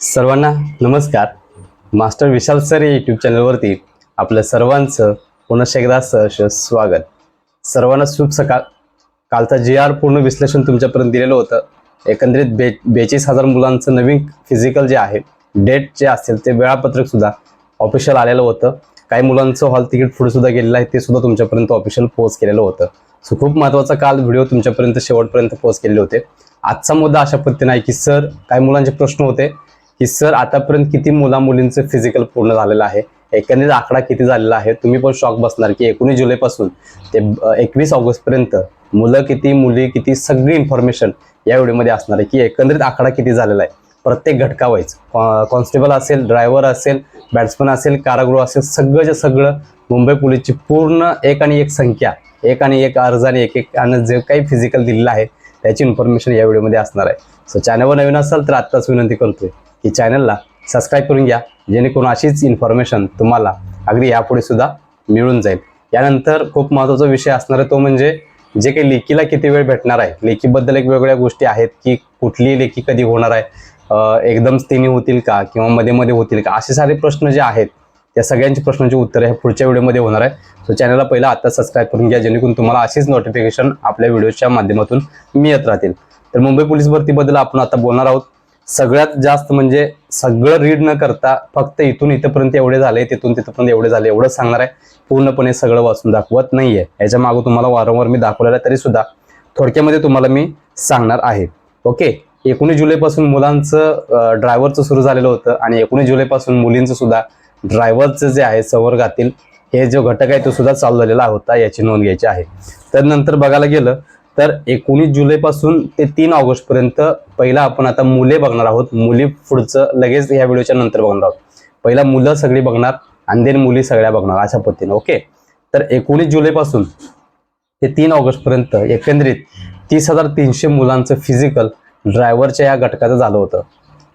सर्वांना नमस्कार. Master Vishal sir या यूट्यूब चॅनलवरती आपलं सर्वांचं पुनश्च एकदा सहर्ष स्वागत. सर्वांना शुभ सकाळ. कालचं जे आर पूर्ण विश्लेषण तुमच्यापर्यंत दिलेलं होतं. एकंदरीत बे बेचाळीस हजार मुलांचं नवीन फिजिकल जे आहे डेट जे असेल ते वेळापत्रक सुद्धा ऑफिशियल आलेलं होतं. काही मुलांचं हॉल तिकीट पुढे सुद्धा गेलेलं आहे ते सुद्धा तुमच्यापर्यंत ऑफिशियल पोस्ट केलेलं होतं. सो खूप महत्त्वाचा काल व्हिडिओ तुमच्यापर्यंत शेवटपर्यंत पोस्ट केलेले होते. आजचा मुद्दा अशा पद्धतीने आहे की सर काही मुलांचे प्रश्न होते की सर आतापर्यंत किती मुला मुलींचं फिजिकल पूर्ण झालेलं आहे? एकंदरीत आकडा किती झालेला आहे? तुम्ही पण शॉक बसणार की एकोणीस जुलैपासून ते एकवीस ऑगस्टपर्यंत मुलं किती मुली किती सगळी इन्फॉर्मेशन या व्हिडिओमध्ये असणार आहे की एकंदरीत आकडा किती झालेला आहे? प्रत्येक घटकावाईज कॉन्स्टेबल असेल ड्रायव्हर असेल बॅट्समन असेल कारागृह असेल सगळंच्या सगळं मुंबई पोलीसची पूर्ण एक आणि एक संख्या एक आणि एक अर्ज आणि एक एक आणि जे काही फिजिकल दिलेलं आहे त्याची इन्फॉर्मेशन या व्हिडिओमध्ये असणार आहे. सो चॅनलवर नवीन असाल तर आत्ताच विनंती करतोय की चॅनलला सबस्क्राईब करून घ्या जेणेकरून अशीच इन्फॉर्मेशन तुम्हाला अगदी यापुढे सुद्धा मिळून जाईल. यानंतर खूप महत्त्वाचा विषय असणार आहे तो म्हणजे जे काही लेखीला किती वेळ भेटणार आहे लेखीबद्दल एक वेगवेगळ्या गोष्टी आहेत की कुठली लेखी कधी होणार आहे एकदम तिन्ही होतील का किंवा मध्ये मध्ये होतील का असे सारे प्रश्न जे आहेत त्या सगळ्यांची प्रश्नांची उत्तरं हे पुढच्या व्हिडिओमध्ये होणार आहे. सो चॅनलला पहिला आता सबस्क्राईब करून घ्या जेणेकरून तुम्हाला अशीच नोटिफिकेशन आपल्या व्हिडिओच्या माध्यमातून मिळत राहतील. तर मुंबई पोलीस भरतीबद्दल आपण आता बोलणार आहोत. सगळ्यात जास्त म्हणजे सगळं रीड न करता फक्त इथून इथंपर्यंत एवढे झाले तिथून तिथपर्यंत एवढे झाले एवढं सांगणार आहे. पूर्णपणे सगळं वाचून दाखवत नाहीये. याच्या मागं तुम्हाला वारंवार मी दाखवलेलं आहे तरी सुद्धा थोडक्यामध्ये तुम्हाला मी सांगणार आहे. ओके एकोणीस जुलैपासून मुलांचं ड्रायव्हरचं सुरू झालेलं होतं आणि एकोणीस जुलैपासून मुलींचं सुद्धा ड्रायव्हरचं जे आहे संवर्गातील हे जो घटक आहे तो सुद्धा चालू झालेला होता याची नोंद घ्यायची आहे. तर नंतर बघायला गेलं तर एकोणीस जुलैपासून ते तीन ऑगस्ट पर्यंत पहिला आपण आता मुले बघणार आहोत. मुली पुढचं लगेच या व्हिडिओच्या नंतर बघणार आहोत. पहिला मुलं सगळी बघणार आणि देन मुली सगळ्या बघणार अशा पद्धतीने ओके? तर एकोणीस जुलैपासून ते तीन ऑगस्टपर्यंत एकंदरीत तीस हजार तीनशे मुलांचं फिजिकल ड्रायव्हरच्या या घटकाचं झालं होतं.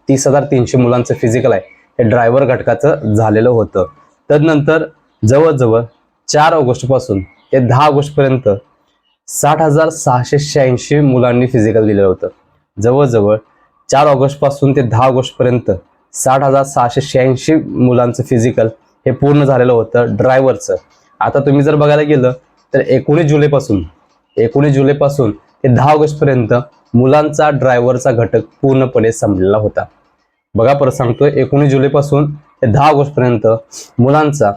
तीस हजार तीनशे मुलांचं फिजिकल आहे. हे ड्रायव्हर घटकाचं झालेलं होतं. तदनंतर जवळजवळ चार ऑगस्टपासून ते दहा ऑगस्टपर्यंत साठ हजार सहाशे शहाऐंशी मुलांनी फिजिकल दिलेलं होतं. जवळजवळ चार ऑगस्टपासून ते दहा ऑगस्टपर्यंत साठ हजार सहाशे शहाऐंशी मुलांचं फिजिकल हे पूर्ण झालेलं होतं ड्रायव्हरचं आता तुम्ही जर बघायला गेलं तर एकोणीस जुलैपासून एकोणीस जुलैपासून ते दहा ऑगस्टपर्यंत मुलांचा ड्रायव्हरचा घटक पूर्णपणे संपलेला होता. बघा परत सांगतोय एकोणीस जुलैपासून ते दहा ऑगस्टपर्यंत मुलांचा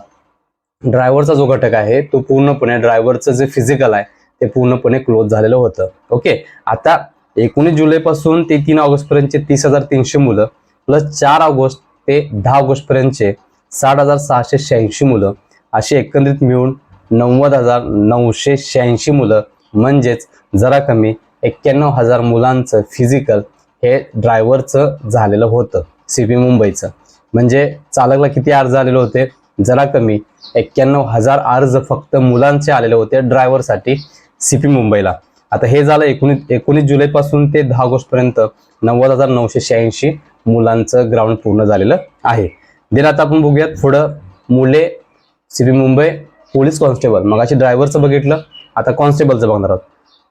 ड्रायव्हरचा जो घटक आहे तो पूर्णपणे ड्रायव्हरचं जे फिजिकल आहे ते पूर्णपणे क्लोज झालेलं होतं. ओके आता एकोणीस जुलैपासून ते तीन ऑगस्ट पर्यंतचे तीस हजार तीनशे मुलं प्लस चार ऑगस्ट ते दहा ऑगस्ट पर्यंतचे साठ हजार सहाशे शहाऐंशी मुलं अशी एकंदरीत मिळून नव्वद हजार नऊशे शहाऐंशी मुलं. म्हणजेच जरा कमी एक्क्याण्णव हजार मुलांचं फिजिकल हे ड्रायव्हरचं झालेलं होतं सी पी मुंबईचं. म्हणजे चालकला किती अर्ज आलेले होते? जरा कमी. एक्क्याण्णव हजार अर्ज फक्त मुलांचे आलेले होते ड्रायव्हरसाठी सी पी मुंबईला. आता हे झालं एकोणीस एकोणीस जुलैपासून ते दहा ऑगस्टपर्यंत नव्वद हजार नऊशे शहाऐंशी मुलांचं ग्राउंड पूर्ण झालेलं आहे. देन आता आपण बघूयात पुढं मुले C P Mumbai police constable. मगाशी ड्रायव्हरचं बघितलं. आता कॉन्स्टेबलचं बघणार आहोत.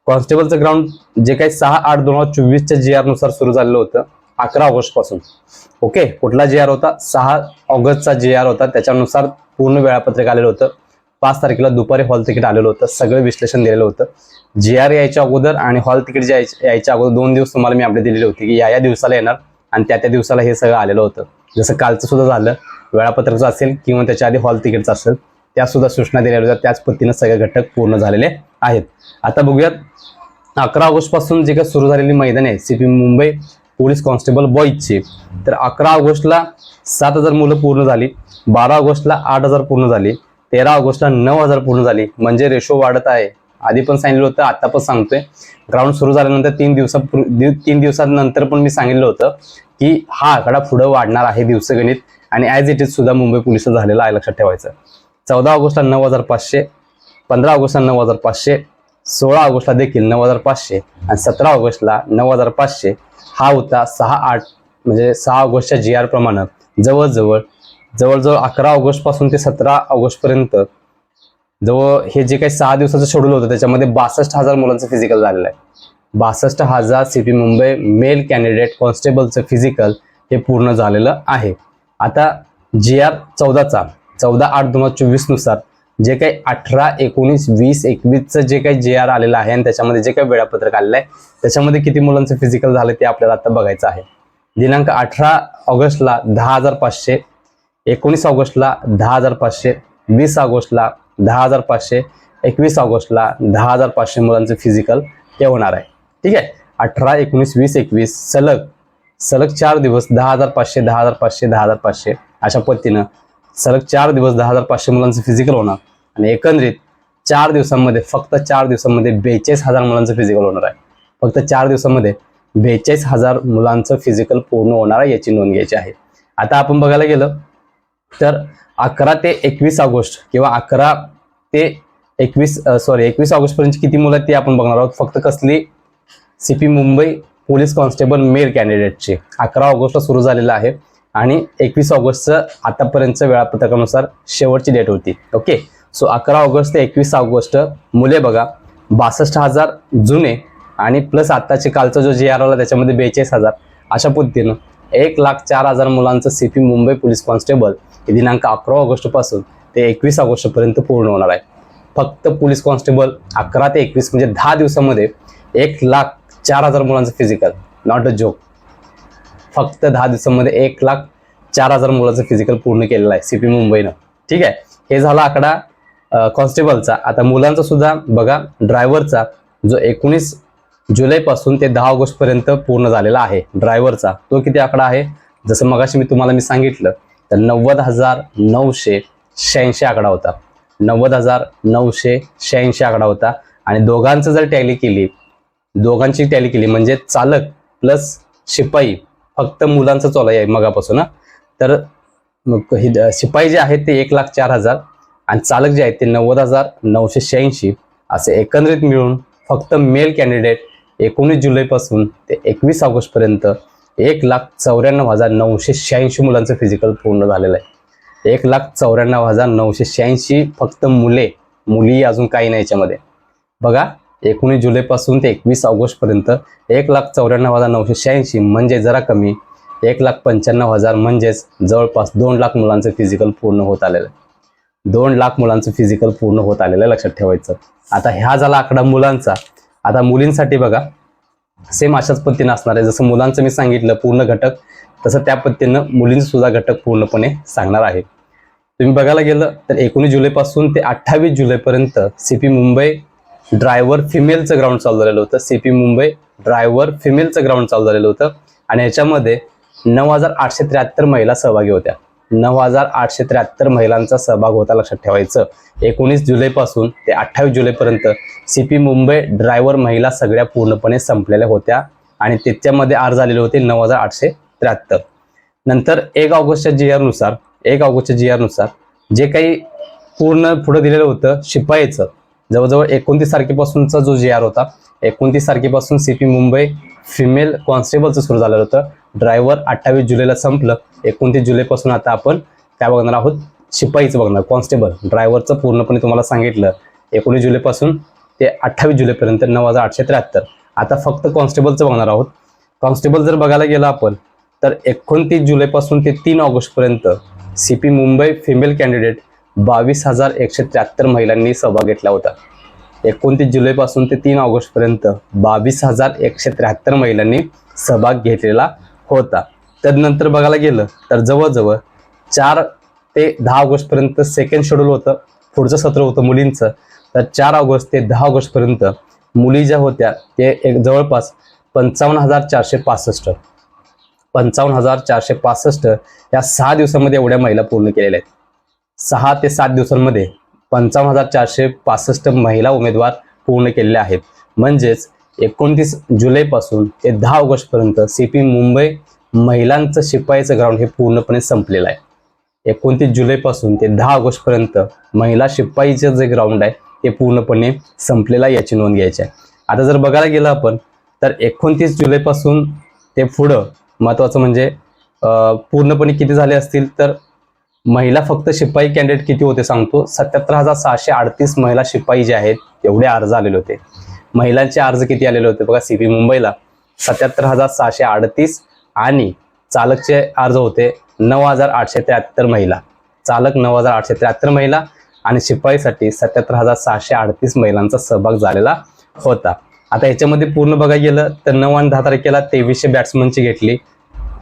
कॉन्स्टेबलचं ग्राउंड जे काही सहा आठ दोन हजार चोवीसच्या जी आरनुसार सुरू झालेलं होतं अकरा ऑगस्टपासून ओके कुठला जी आर होता? सहा ऑगस्टचा जी आर होता. त्याच्यानुसार पूर्ण वेळापत्रक आलेलं होतं. पाच तारखेला दुपारी हॉल तिकीट आलेलं होतं. सगळं विश्लेषण दिलेलं होतं. जी आर यायच्या अगोदर आणि हॉल तिकीट जे यायच्या अगोदर दोन दिवस तुम्हाला मी अपडेट दिलेली होती की या या दिवसाला येणार आणि त्या त्या दिवसाला हे सगळं आलेलं होतं. जसं कालचं सुद्धा झालं. वेळापत्रकचं असेल किंवा त्याच्या आधी हॉल तिकीटचं असेल. त्या सुद्धा सूचना दिलेल्या होत्या. त्याच पद्धतीनं सगळे घटक पूर्ण झालेले आहेत. आता बघूयात अकरा ऑगस्टपासून जे काही सुरू झालेली मैदान आहे C P Mumbai police constable बॉईजची. तर अकरा ऑगस्टला सात हजार मुलं पूर्ण झाली बारा ऑगस्टला आठ हजार पूर्ण झाली तेरा ऑगस्टला नऊ हजार पूर्ण झाली. म्हणजे रेशो वाढत आहे. आधी पण सांगितलं होतं आता पण सांगतोय. ग्राउंड सुरू झाल्यानंतर तीन दिवसा तीन दिवसानंतर पण मी सांगितलं होतं की हा आकडा पुढं वाढणार आहे दिवसगणित आणि ॲज इट इज सुद्धा मुंबई पोलिसचं झालेलं आहे लक्षात ठेवायचं. चौदा ऑगस्टला नऊ हजार पाचशे पंधरा ऑगस्टला नऊ हजार पाचशे सोळा ऑगस्टला देखील नऊ हजार पाचशे आणि सतरा ऑगस्टला नऊ हजार पाचशे. हा होता सहा आठ म्हणजे सहा ऑगस्टच्या जी आर प्रमाणे. जवळजवळ जवळजवळ अकरा ऑगस्टपासून ते सतरा ऑगस्टपर्यंत जवळ हे जे काही सहा दिवसाचं शेड्यूल होतं त्याच्यामध्ये बासष्ट हजार मुलांचं फिजिकल झालेलं आहे. बासष्ट हजार C P Mumbai male candidate कॉन्स्टेबलचं physical हे पूर्ण झालेलं आहे. आता जी आर चौदाचा चौदा आठ दोन हजार चोवीसनुसार जे काही अठरा एकोणीस वीस एकवीसचं जे काही जे आर आलेलं आहे आणि त्याच्यामध्ये जे काही वेळापत्रक आलेलं आहे त्याच्यामध्ये किती मुलांचं फिजिकल झालं ते आपल्याला आता बघायचं आहे. दिनांक अठरा ऑगस्टला दहा हजार पाचशे एकोणीस ऑगस्टला दहा हजार पाचशे वीस ऑगस्टला दहा हजार पाचशे एकवीस ऑगस्टला दहा हजार पाचशे मुलांचं फिजिकल हे होणार आहे. ठीक आहे? अठरा एकोणीस वीस एकवीस सलग सलग चार दिवस दहा हजार पाचशे दहा हजार पाचशे दहा हजार पाचशे अशा पद्धतीनं सलग चार दिवस दहा हजार पाचशे मुलांचं फिजिकल होणार. आणि एकंदरीत चार दिवसांमध्ये फक्त चार दिवसांमध्ये बेचाळीस हजार मुलांचं फिजिकल होणार आहे. फक्त चार दिवसामध्ये बेचाळीस हजार मुलांचं फिजिकल पूर्ण होणार आहे याची नोंद घ्यायची आहे. आता आपण बघायला गेलं तर अकरा ते एकवीस ऑगस्ट किंवा अकरा ते एकवीस सॉरी एकवीस ऑगस्टपर्यंत किती मुलं आहेत ते आपण बघणार आहोत. फक्त कसली? C P Mumbai police constable male कॅन्डिडेटची. अकरा ऑगस्टला सुरू झालेलं आहे. आणि एकवीस ऑगस्टचं आतापर्यंतच्या वेळापत्रकानुसार शेवटची डेट होती. ओके सो अकरा ऑगस्ट ते एकवीस ऑगस्ट मुले बघा बासष्ट हजार जुने आणि प्लस आत्ताचे कालचा जो जी आर आला त्याच्यामध्ये बेचाळीस हजार. अशा पद्धतीनं एक लाख चार हजार मुलांचं C P Mumbai police constable हे दिनांक अकरा ऑगस्टपासून ते एकवीस ऑगस्टपर्यंत पूर्ण होणार आहे. फक्त पोलीस कॉन्स्टेबल अकरा ते एकवीस म्हणजे दहा दिवसामध्ये एक लाख चार हजार मुलांचं फिजिकल नॉट अ जोक फक्त दहा दिवसांमध्ये एक लाख चार हजार मुलाचं फिजिकल पूर्ण केलेलं आहे सी पी मुंबईनं. ठीक आहे? हे झाला आकडा कॉन्स्टेबलचा आता मुलांचा सुद्धा बघा ड्रायव्हरचा जो एकोणीस जुलैपासून ते दहा ऑगस्टपर्यंत पूर्ण झालेला आहे ड्रायव्हरचा तो किती आकडा आहे? जसं मगाशी मी तुम्हाला मी सांगितलं तर नव्वद हजार नऊशे शहाऐंशी आकडा होता. नव्वद हजार नऊशे शहाऐंशी आकडा होता. आणि दोघांचं जर टॅली केली दोघांची टॅली केली म्हणजे चालक प्लस शिपाई फक्त मुलांचं चालू आहे मगापासून तर मग हे शिपाई जे आहेत ते एक लाख चार हजार आणि चालक जे आहेत ते नव्वद हजार नऊशे शहाऐंशी. असे एकंदरीत मिळून फक्त मेल कॅन्डिडेट एकोणीस जुलैपासून ते एकवीस ऑगस्टपर्यंत एक लाख चौऱ्याण्णव हजार नऊशे शहाऐंशी मुलांचं फिजिकल पूर्ण झालेलं आहे. एक लाख चौऱ्याण्णव हजार नऊशे शहाऐंशी फक्त मुले मुली अजून काही नाही याच्यामध्ये. बघा एकोणीस जुलैपासून ते एकवीस ऑगस्टपर्यंत एक लाख चौऱ्याण्णव हजार नऊशे शहाऐंशी म्हणजे जरा कमी एक लाख पंच्याण्णव हजार म्हणजेच जवळपास दोन लाख मुलांचं फिजिकल पूर्ण होत आलेलं. आहे दोन लाख मुलांचं फिजिकल पूर्ण होत आलेलं आहे लक्षात ठेवायचं. आता ह्या झाला आकडा मुलांचा. आता मुलींसाठी बघा सेम अशाच पद्धतीनं असणार आहे. जसं मुलांचं मी सांगितलं पूर्ण घटक तसं त्या पद्धतीनं मुलींचं सुद्धा घटक पूर्णपणे सांगणार आहे. तुम्ही बघायला गेलं तर एकोणीस जुलैपासून ते अठ्ठावीस जुलैपर्यंत सी पी मुंबई ड्रायव्हर फिमेलचं ग्राउंड चालू झालेलं होतं. सीपी मुंबई ड्रायव्हर फिमेलचं ग्राउंड चालू झालेलं होतं. आणि याच्यामध्ये नऊ हजार आठशे त्र्याहत्तर महिला सहभागी होत्या. नऊ हजार आठशे त्र्याहत्तर महिलांचा सहभाग होता लक्षात ठेवायचं. एकोणीस जुलैपासून ते अठ्ठावीस जुलैपर्यंत सी पी मुंबई ड्रायव्हर महिला सगळ्या पूर्णपणे संपलेल्या होत्या. आणि त्याच्यामध्ये आर झालेले होते नऊ हजार आठशे त्र्याहत्तर. नंतर एक ऑगस्टच्या जी आरनुसार एक ऑगस्टच्या जी आरनुसार जे काही पूर्ण पुढं दिलेलं होतं शिपाईचं जवळजवळ एकोणतीस तारखेपासूनचा जो जी आर होता एकोणतीस तारखेपासून सी पी मुंबई फिमेल कॉन्स्टेबलचं सुरू झालेलं होतं. ड्रायव्हर अठ्ठावीस जुलैला संपलं. एकोणतीस जुलैपासून आता आपण त्या बघणार आहोत. शिपाईचं बघणार कॉन्स्टेबल ड्रायव्हरचं पूर्णपणे तुम्हाला सांगितलं. एकोणीस जुलैपासून ते अठ्ठावीस जुलैपर्यंत नऊ हजार आठशे त्र्याहत्तर. आता फक्त कॉन्स्टेबलचं बघणार आहोत. कॉन्स्टेबल जर बघायला गेलं आपण तर एकोणतीस जुलैपासून ते तीन ऑगस्टपर्यंत C P Mumbai female candidate बावीस हजार एकशे त्र्याहत्तर महिलांनी सहभाग घेतला होता. एकोणतीस जुलैपासून ते तीन ऑगस्टपर्यंत बावीस हजार एकशे त्र्याहत्तर महिलांनी सहभाग घेतलेला होता. त्यानंतर बघायला गेलं तर जवळजवळ चार ते दहा ऑगस्टपर्यंत सेकंड शेड्यूल होतं पुढचं सत्र होतं मुलींचं. तर चार ऑगस्ट ते दहा ऑगस्टपर्यंत मुली ज्या होत्या ते एक जवळपास पंचावन्न हजार चारशे पासष्ट. पंचावन्न हजार चारशे पासष्ट या सहा दिवसामध्ये एवढ्या महिला पूर्ण केलेल्या आहेत. सहा ते सात दिवसांमध्ये पंचावन्न हजार चारशे पासष्ट महिला उमेदवार पूर्ण केलेल्या आहेत. म्हणजेच एकोणतीस जुलैपासून ते दहा ऑगस्टपर्यंत सी पी मुंबई महिलांचं शिपाईचं ग्राउंड हे पूर्णपणे संपलेलं आहे. एकोणतीस जुलैपासून ते दहा ऑगस्टपर्यंत महिला शिपाईचं जे ग्राउंड आहे ते पूर्णपणे संपलेलं आहे याची नोंद घ्यायची आहे. आता जर बघायला गेलं आपण तर एकोणतीस जुलैपासून ते पुढं महत्त्वाचं म्हणजे पूर्णपणे किती झाले असतील तर महिला फक्त शिपाई कॅन्डिडेट किती होते सांगतो? सत्याहत्तर हजार सहाशे अडतीस महिला शिपाई जे आहेत एवढे अर्ज आलेले होते. महिलांचे अर्ज किती आलेले होते बघा सीपी मुंबईला. सत्याहत्तर हजार सहाशे अडतीस आणि चालकचे अर्ज होते नऊ हजार आठशे त्र्याहत्तर महिला. चालक नऊ हजार आठशे त्र्याहत्तर महिला आणि शिपाईसाठी सत्याहत्तर हजार सहाशे अडतीस महिलांचा सहभाग झालेला होता. आता याच्यामध्ये पूर्ण बघायला गेलं तर नऊ आणि दहा तारखेला तेवीसशे बॅट्समनची घेतली.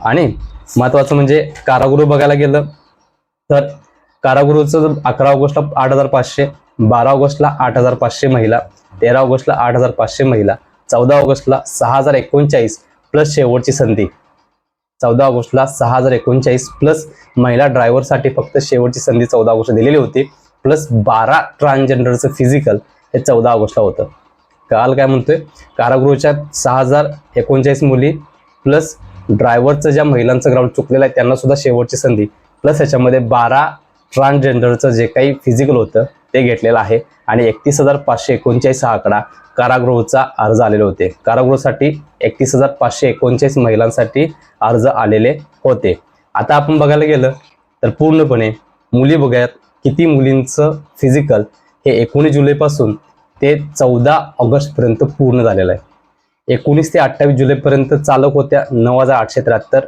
आणि महत्वाचं म्हणजे कारागृह बघायला गेलं तर कारागृहचं अकरा ऑगस्टला आठ हजार पाचशे बारा ऑगस्टला आठ हजार पाचशे महिला तेरा ऑगस्टला आठ हजार पाचशे महिला चौदा ऑगस्टला सहा हजार एकोणचाळीस प्लस शेवटची संधी. चौदा ऑगस्टला सहा हजार एकोणचाळीस प्लस महिला ड्रायव्हरसाठी फक्त शेवटची संधी चौदा ऑगस्ट दिलेली होती प्लस बारा ट्रान्सजेंडरचं फिजिकल हे चौदा ऑगस्टला होतं. काल काय म्हणतोय? कारागृहाच्या सहा हजार एकोणचाळीस मुली प्लस ड्रायव्हरचं ज्या महिलांचं ग्राउंड चुकलेलं आहे त्यांना सुद्धा शेवटची संधी प्लस ह्याच्यामध्ये बारा ट्रान्सजेंडरचं जे काही फिजिकल होतं ते घेतलेलं आहे. आणि एकतीस हजार पाचशे एकोणचाळीस हा आकडा कारागृहचा अर्ज आलेले होते. कारागृहासाठी एकतीस हजार पाचशे एकोणचाळीस महिलांसाठी अर्ज आलेले होते. आता आपण बघायला गेलं तर पूर्णपणे मुली बघायत किती मुलींचं फिजिकल हे एकोणीस जुलैपासून ते चौदा ऑगस्टपर्यंत पूर्ण झालेलं आहे. एकोणीस ते अठ्ठावीस जुलैपर्यंत चालक होत्या नऊ हजार आठशे त्र्याहत्तर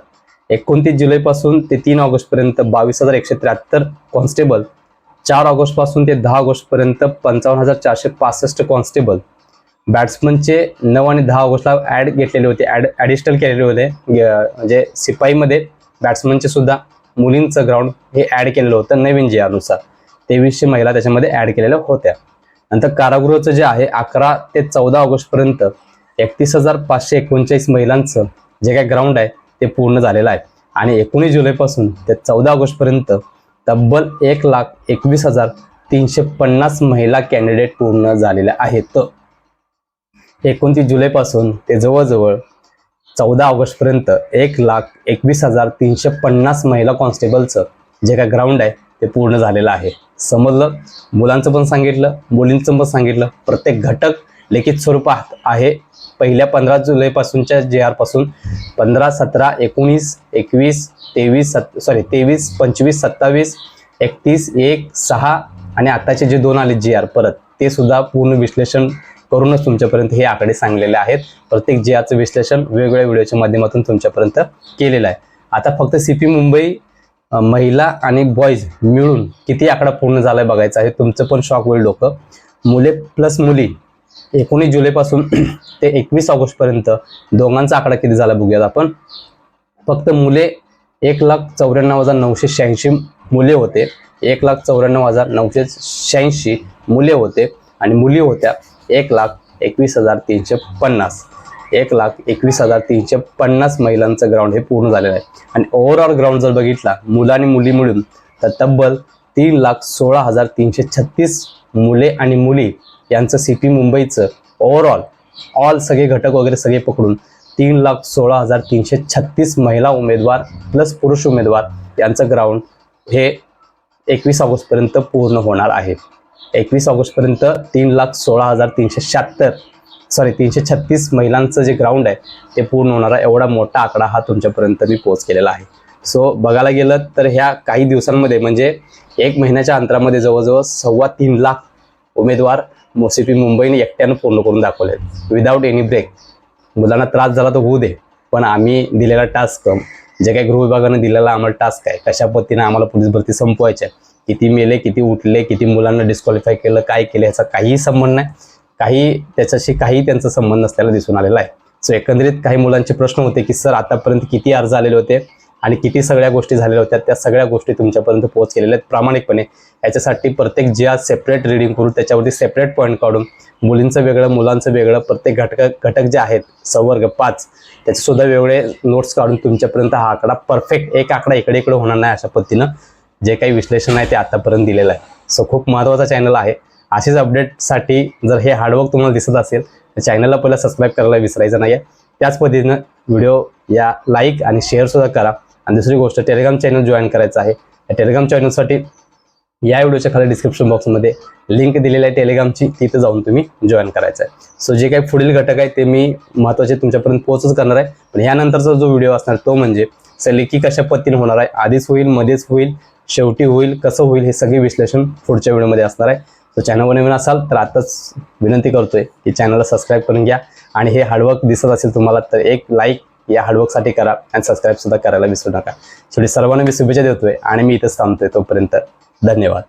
एकोणतीस जुलैपासून ते तीन ऑगस्टपर्यंत बावीस हजार एकशे त्र्याहत्तर कॉन्स्टेबल चार ऑगस्टपासून ते दहा ऑगस्टपर्यंत पंचावन्न हजार चारशे पासष्ट कॉन्स्टेबल. बॅट्समनचे नऊ आणि दहा ऑगस्टला ॲड घेतलेले होते ॲड ॲडिशनल केलेले होते ग- म्हणजे सिपाईमध्ये बॅट्समनचे सुद्धा मुलींचं ग्राउंड हे ॲड केलेलं होतं नवीन जे अनुसार तेवीसशे महिला त्याच्यामध्ये ॲड केलेल्या होत्या. नंतर कारागृहाचं जे आहे अकरा ते चौदा ऑगस्टपर्यंत एकतीस हजार पाचशे एकोणचाळीस महिलांचं जे काय ग्राउंड आहे ते पूर्ण झालेलं आहे. आणि एकोणीस जुलैपासून ते चौदा ऑगस्टपर्यंत तब्बल एक लाख एकवीस हजार तीनशे पन्नास महिला कॅन्डिडेट पूर्ण झालेल्या आहेत. एकोणतीस जुलैपासून ते जवळजवळ चौदा ऑगस्टपर्यंत एक लाख एकवीस हजार तीनशे पन्नास महिला कॉन्स्टेबलचं जे काय ग्राउंड आहे ते पूर्ण झालेलं आहे. समजलं? मुलांचं पण सांगितलं मुलींचं पण सांगितलं. प्रत्येक घटक लिखित स्वरूपात आहे. पहिल्या पंधरा जुलैपासूनच्या जे आरपासून पंधरा सतरा एकोणीस एकवीस तेवीस सत सॉरी तेवीस पंचवीस सत्तावीस एकतीस एक सहा आणि आत्ताचे जे दोन आले जे आर परत ते सुद्धा पूर्ण विश्लेषण करूनच तुमच्यापर्यंत हे आकडे सांगलेले आहेत. प्रत्येक जे आरचं विश्लेषण वेगवेगळ्या व्हिडिओच्या माध्यमातून तुमच्यापर्यंत केलेलं आहे. आता फक्त सी पी मुंबई महिला आणि बॉईज मिळून किती आकडा पूर्ण झालाय बघायचं आहे. तुमचं पण शॉक होईल लोक मुले प्लस मुली एकोणीस जुलैपासून ते एकवीस ऑगस्टपर्यंत दोघांचा आकडा किती झाला बघूयात आपण. फक्त मुले एक लाख चौऱ्याण्णव हजार नऊशे शहाऐंशी मुले होते. एक लाख चौऱ्याण्णव हजार नऊशे शहाऐंशी मुले होते आणि मुली होत्या एक लाख एकवीस हजार तीनशे पन्नास. एक लाख एकवीस हजार तीनशे पन्नास महिलांचं ग्राउंड हे पूर्ण झालेलं आहे. आणि ओव्हरऑल ग्राउंड जर बघितला मुलं आणि मुली मिळून तर तब्बल तीन लाख सोळा हजार तीनशे छत्तीस मुले आणि मुली यांचं सी पी मुंबईचं ओव्हरऑल ऑल सगळे घटक वगैरे सगळे पकडून तीन लाख सोळा हजार तीनशे छत्तीस महिला उमेदवार प्लस पुरुष उमेदवार यांचं ग्राउंड हे एकवीस ऑगस्टपर्यंत पूर्ण होणार आहे. एकवीस ऑगस्टपर्यंत तीन लाख सोळा हजार तीनशे शहात्तर सॉरी तीनशे छत्तीस महिलांचं जे ग्राउंड आहे ते पूर्ण होणारा एवढा मोठा आकडा हा तुमच्यापर्यंत मी पोच केलेला आहे. सो बघायला गेलं तर ह्या काही दिवसांमध्ये म्हणजे एक महिन्याच्या अंतरामध्ये जवळजवळ सव्वा तीन लाख उमेदवार मोसिपी मुंबईने एकट्यानं पूर्ण करून दाखवले. विदाऊट एनी ब्रेक मुलांना त्रास झाला तर होऊ दे पण आम्ही दिलेला टास्क जे काही गृह विभागानं दिलेला आम्हाला टास्क आहे कशा पद्धतीने आम्हाला पोलीस भरती संपवायची आहे किती मेले किती उठले किती मुलांना डिस्क्वालिफाय केलं काय केलं याचा काहीही संबंध नाही. काही त्याच्याशी काही त्यांचा संबंध नसल्याला दिसून आलेला आहे. सो एकंदरीत काही मुलांचे प्रश्न होते की सर आतापर्यंत किती अर्ज आलेले होते? आणि किती सगळ्या गोष्टी झालेल्या होत्या? त्या सगळ्या गोष्टी तुमच्यापर्यंत पोहोच केलेल्या आहेत. प्रामाणिकपणे याच्यासाठी प्रत्येक जे आज सेपरेट रिडिंग करू त्याच्यावरती सेपरेट पॉईंट काढून मुलींचं वेगळं मुलांचं वेगळं प्रत्येक घटक घटक जे आहेत संवर्ग पाच त्याचेसुद्धा वेगळे नोट्स काढून तुमच्यापर्यंत हा आकडा परफेक्ट एक आकडा इकडे इकडे होणार नाही अशा पद्धतीनं. जे काही विश्लेषण आहे ते आतापर्यंत दिलेलं आहे. सो खूप महत्त्वाचा चॅनल आहे. अशीच अपडेटसाठी जर हे हार्डवर्क तुम्हाला दिसत असेल तर चॅनलला पहिला सबस्क्राईब करायला विसरायचं नाही आहे त्याच पद्धतीनं व्हिडिओ या लाईक आणि शेअरसुद्धा करा. आणि दुसरी गोष्ट टेलिग्राम चॅनल जॉईन करायचं आहे. या टेलिग्राम चॅनलसाठी या व्हिडिओच्या खाली डिस्क्रिप्शन बॉक्समध्ये लिंक दिलेली आहे टेलिग्रामची तिथे जाऊन तुम्ही जॉईन करायचं आहे. सो जे काही पुढील घटक आहे ते मी महत्त्वाचे तुमच्यापर्यंत पोहोचच करणार आहे. पण यानंतरचा जो व्हिडिओ असणार तो म्हणजे सलेखी कशा पद्धतीने होणार आहे आधीच होईल मध्येच होईल शेवटी होईल कसं होईल हे सगळे विश्लेषण पुढच्या व्हिडिओमध्ये असणार आहे. सो चॅनलवर नवीन असाल तर आताच विनंती करतोय की चॅनलला सबस्क्राईब करून घ्या. आणि हे हार्डवर्क दिसत असेल तुम्हाला तर एक लाईक या हार्डवर्कसाठी करा. आणि सबस्क्राईब सुद्धा करायला विसरू नका. शेवटी सर्वांना मी शुभेच्छा देतोय आणि मी इथंच थांबतोय तोपर्यंत. धन्यवाद.